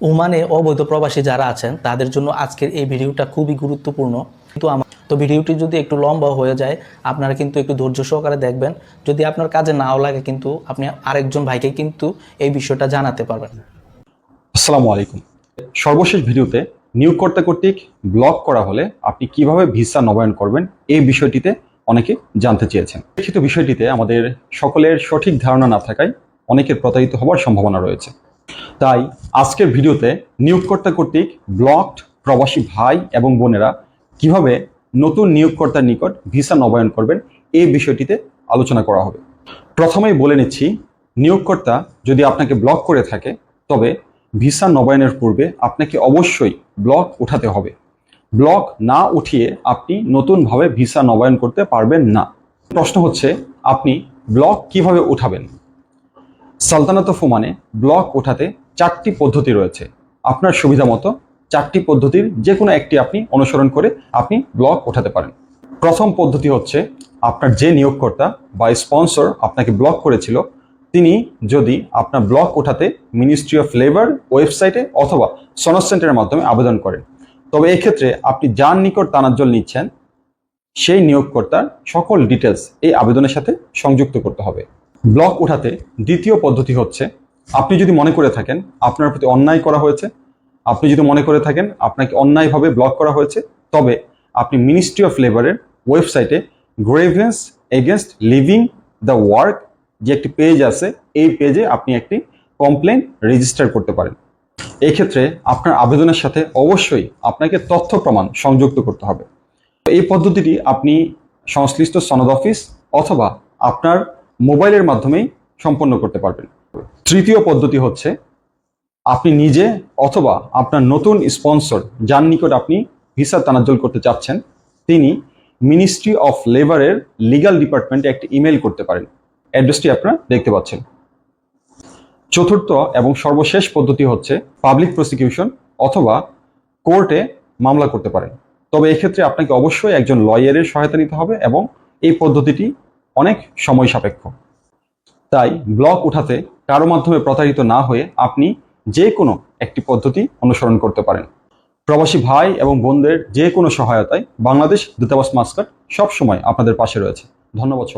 ওমানে অবৈধ প্রবাসী যারা আছেন, তাদের জন্য আজকের এই ভিডিওটা খুবই গুরুত্বপূর্ণ। কিন্তু আমার তো ভিডিওটি যদি একটু লম্বা হয়ে যায়, আপনারা কিন্তু একটু ধৈর্য সহকারে দেখবেন। যদি আপনার কাজে নাও লাগে কিন্তু, আপনি আরেকজন ভাইকে কিন্তু এই বিষয়টা জানাতে পারবেন। আসসালামু আলাইকুম। সর্বশেষ ভিডিওতে নিয়োগকর্তা কর্তৃক ব্লক করা হলে আপনি কীভাবে ভিসা নবায়ন করবেন, এই বিষয়টিতে অনেকে জানতে চেয়েছেন। লিখিত বিষয়টিতে আমাদের সকলের সঠিক ধারণা না থাকায় অনেকের প্রতারিত হওয়ার সম্ভাবনা রয়েছে। তাই আজকের ভিডিওতে নিয়োগকর্তা কর্তৃক ব্লকড প্রবাসী ভাই এবং বোনেরা কীভাবে নতুন নিয়োগকর্তার নিকট ভিসা নবায়ন করবেন এই বিষয়টিতে আলোচনা করা হবে। প্রথমেই বলে নিচ্ছি নিয়োগকর্তা যদি আপনাকে ব্লক করে থাকে, তবে ভিসা নবায়নের পূর্বে আপনাকে অবশ্যই ব্লক উঠাতে হবে। ব্লক না উঠিয়ে আপনি নতুনভাবে ভিসা নবায়ন করতে পারবেন না। প্রশ্ন হচ্ছে, আপনি ব্লক কীভাবে উঠাবেন? সালতানাত ফোমানে ব্লক ওঠাতে চারটি পদ্ধতি রয়েছে। আপনার সুবিধা মতো চারটি পদ্ধতির যে কোনো একটি আপনি অনুসরণ করে আপনি ব্লক ওঠাতে পারেন। প্রথম পদ্ধতি হচ্ছে আপনার যে নিয়োগকর্তা বা স্পন্সর আপনাকে ব্লক করেছিল, তিনি যদি আপনার ব্লক ওঠাতে মিনিস্ট্রি অফ লেবার ওয়েবসাইটে অথবা সনদ সেন্টারের মাধ্যমে আবেদন করেন। তবে এক্ষেত্রে আপনি যার নিকট তানাজ্জল নিচ্ছেন, সেই নিয়োগকর্তার সকল ডিটেলস এই আবেদনের সাথে সংযুক্ত করতে হবে। ব্লক ওঠাতে দ্বিতীয় পদ্ধতি হচ্ছে, আপনি যদি মনে করে থাকেন আপনার প্রতি অন্যায় করা হয়েছে, আপনি যদি মনে করে থাকেন আপনাকে অন্যায়ভাবে ব্লক করা হয়েছে, তবে আপনি মিনিস্ট্রি অফ লেবারের ওয়েবসাইটে grievance against living the work যে একটি পেজ আছে, এই পেজে আপনি একটি কমপ্লেন রেজিস্টার করতে পারেন। এক্ষেত্রে আপনার আবেদনের সাথে অবশ্যই আপনাকে তথ্য প্রমাণ সংযুক্ত করতে হবে। এই পদ্ধতিটি আপনি সংশ্লিষ্ট সনদ অফিস অথবা আপনার মোবাইলের মাধ্যমেই সম্পন্ন করতে পারবেন। তৃতীয় পদ্ধতি হচ্ছে, আপনি নিজে অথবা আপনার নতুন স্পন্সর যার নিকট আপনি ভিসা তানাজ্জল করতে চাচ্ছেন, তিনি মিনিস্ট্রি অফ লেবারের লিগ্যাল ডিপার্টমেন্টে একটি ইমেল করতে পারেন। অ্যাড্রেসটি আপনারা দেখতে পাচ্ছেন। চতুর্থ এবং সর্বশেষ পদ্ধতি হচ্ছে পাবলিক প্রসিকিউশন অথবা কোর্টে মামলা করতে পারেন। তবে এক্ষেত্রে আপনাকে অবশ্যই একজন লয়ারের সহায়তা নিতে হবে এবং এই পদ্ধতিটি অনেক সময় সাপেক্ষ। তাই ব্লক উঠাতে কারও মাধ্যমে প্রতারিত না হয়ে আপনি যে কোনো একটি পদ্ধতি অনুসরণ করতে পারেন। প্রবাসী ভাই এবং বোনদের যে কোনো সহায়তায় বাংলাদেশ দূতাবাস মাস্কার সবসময় আপনাদের পাশে রয়েছে। ধন্যবাদ।